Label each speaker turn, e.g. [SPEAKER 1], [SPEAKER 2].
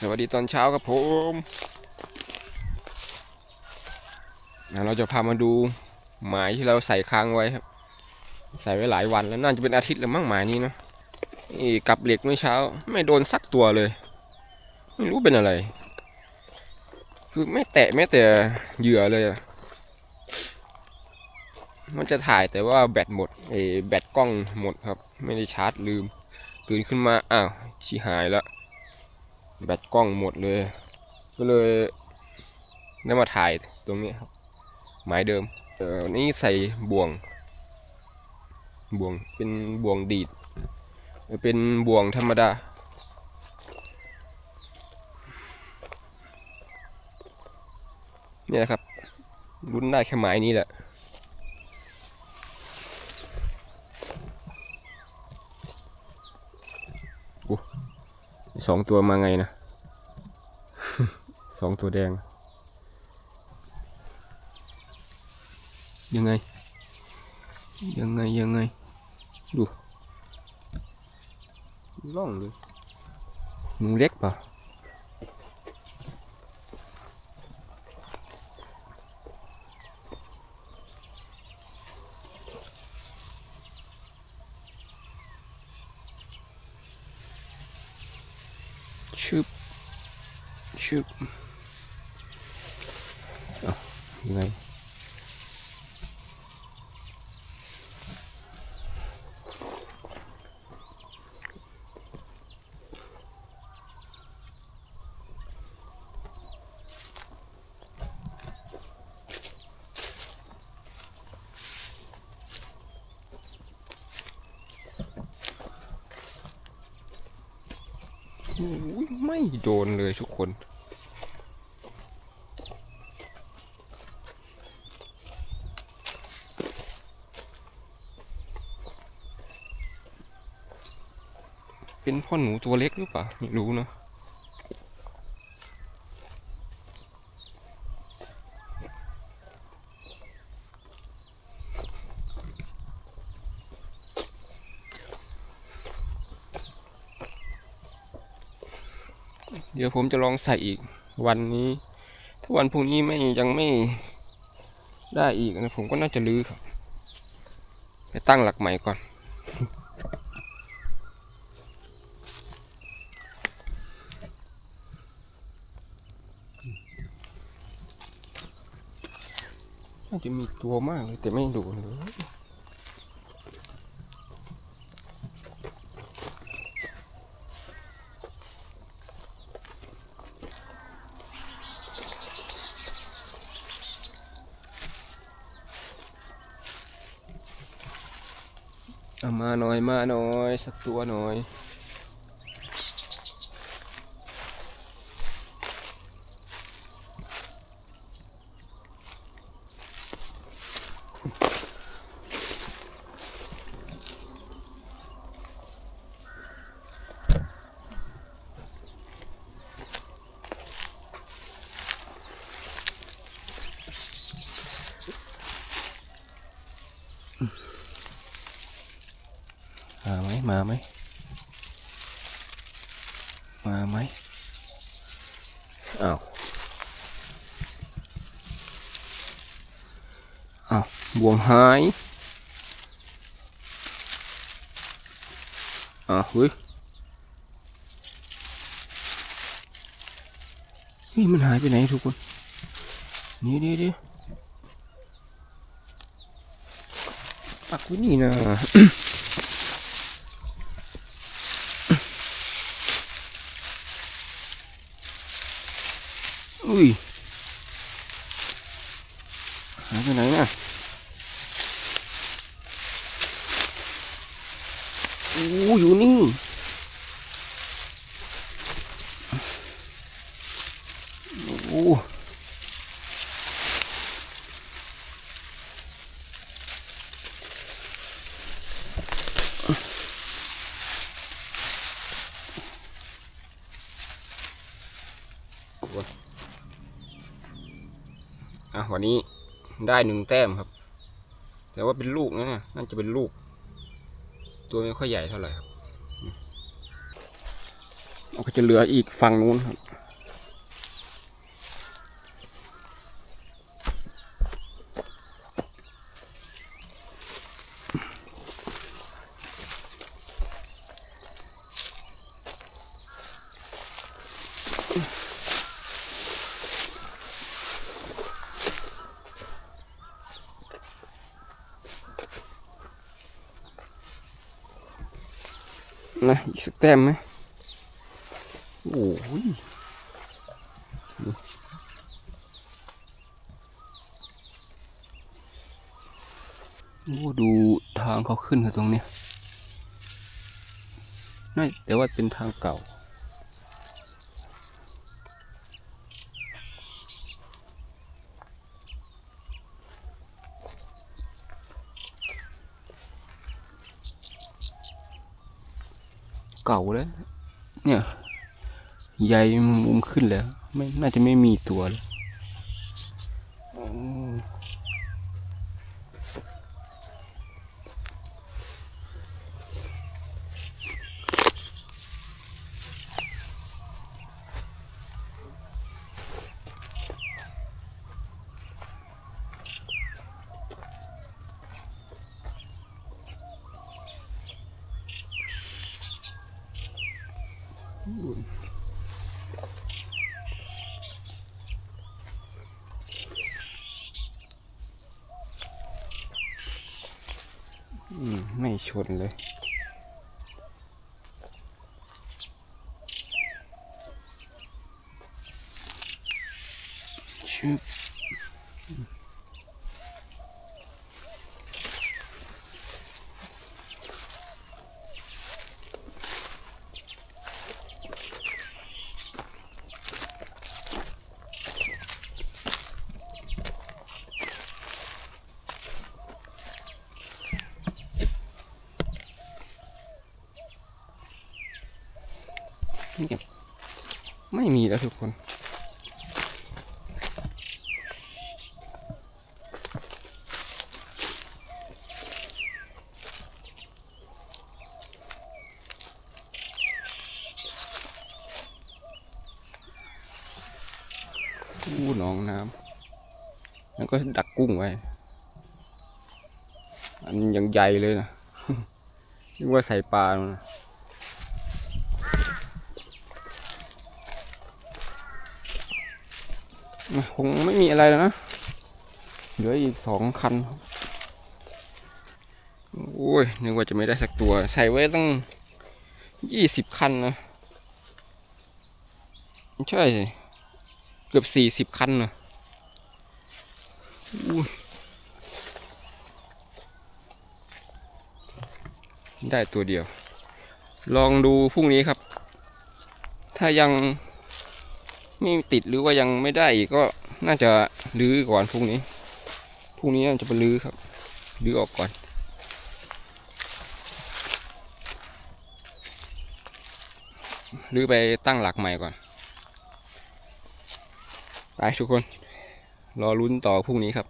[SPEAKER 1] สวัสดีตอนเช้าครับผมเราจะพามาดูหมายที่เราใส่ค้างไว้ครับ ใส่ไว้หลายวันแล้วน่าจะเป็นอาทิตย์แล้วมั้งหมายนี้เนะนี่กับเหล็กเมื่อเช้า ไม่โดนสักตัวเลย ไม่รู้เป็นอะไร คือไม่แตะแม้แต่เหยื่อเลยมันจะถ่ายแต่ว่าแบตหมดเออแบตกล้องหมดครับ ไม่ได้ชาร์จลืมตื่นขึ้นมาอ้าวชิหายแล้ว แบตกล้องหมดเลย ก็เลยได้มาถ่ายตรงนี้ครับ หมายเดิมเออนี่ใส่บ่วง บ่วงเป็นบ่วงดีด เป็นบ่วงธรรมดา เนี่ยนะครับรุ้นได้แค่หมายนี้แหละสองตัวมาไงนะ สองตัวแดง ยังไง ยังไง ยังไง ดูล่องเลยหนูเล็กปะชึบชึบ ยังไงโอ้ยไม่โดนเลยทุกคน เป็นพ่อหนูตัวเล็กหรือเปล่าไม่รู้เนอะเดี๋ยวผมจะลองใส่อีกวันนี้ ถ้าวันพรุ่งนี้ไม่ยังไม่ได้อีกนะผมก็น่าจะลื้อครับ ไปตั้งหลักใหม่ก่อน จะมีตัวมากเลยแต่ไม่ดนเลยเอามาหน่อยมาหน่อย สักตัวหน่อย มาไหม มาไหมอ้าวอ้าวบวงหายอ้าวเฮ้ยนี่มันหายไปไหนทุกคน นี่ดิดิปักไว้นี่นะ อุ้ยหายไปไห อะวันนี้ได้หนึ่งแต้มครับ แต่ว่าเป็นลูกนะเนี่ยน่าจะเป็นลูก ตัวไม่ค่อยใหญ่เท่าไหร่ครับเราก็จะเหลืออีกฝั่งนู้นครับ นะอีกสักแต้มไหมโอ้ยโอ้ดูทางเขาขึ้นกันตรงนี้น่าแต่ว่าเป็นทางเก่า เก่าแล้ว เนี่ย ใยมุมขึ้นแล้ว ไม่น่าจะไม่มีตัวแล้ว ไม่ชนเลยชึบ ไม่มีแล้วทุกคน อู้หนองน้ำแล้วก็ดักกุ้งไว้ อันยังใหญ่เลยนะนึกว่าใส่ปลาแล้วนะอะ คงไม่มีอะไรแล้วนะ เหลืออีกสองคัน โอ้ย นึกว่าจะไม่ได้สักตัว ใส่ไว้ตั้งยี่สิบคันนะไม่ใช่ เกือบสี่สิบคันนะอุ้ยได้ตัวเดียว ลองดูพรุ่งนี้ครับ ถ้ายัง ไม่ติดหรือว่ายังไม่ได้อีกก็น่าจะลื้อก่อนพรุ่งนี้พรุ่งนี้น่าจะไปลื้อครับลื้อออกก่อน ลื้อไปตั้งหลักใหม่ก่อนไปทุกคน รอลุ้นต่อพรุ่งนี้ครับ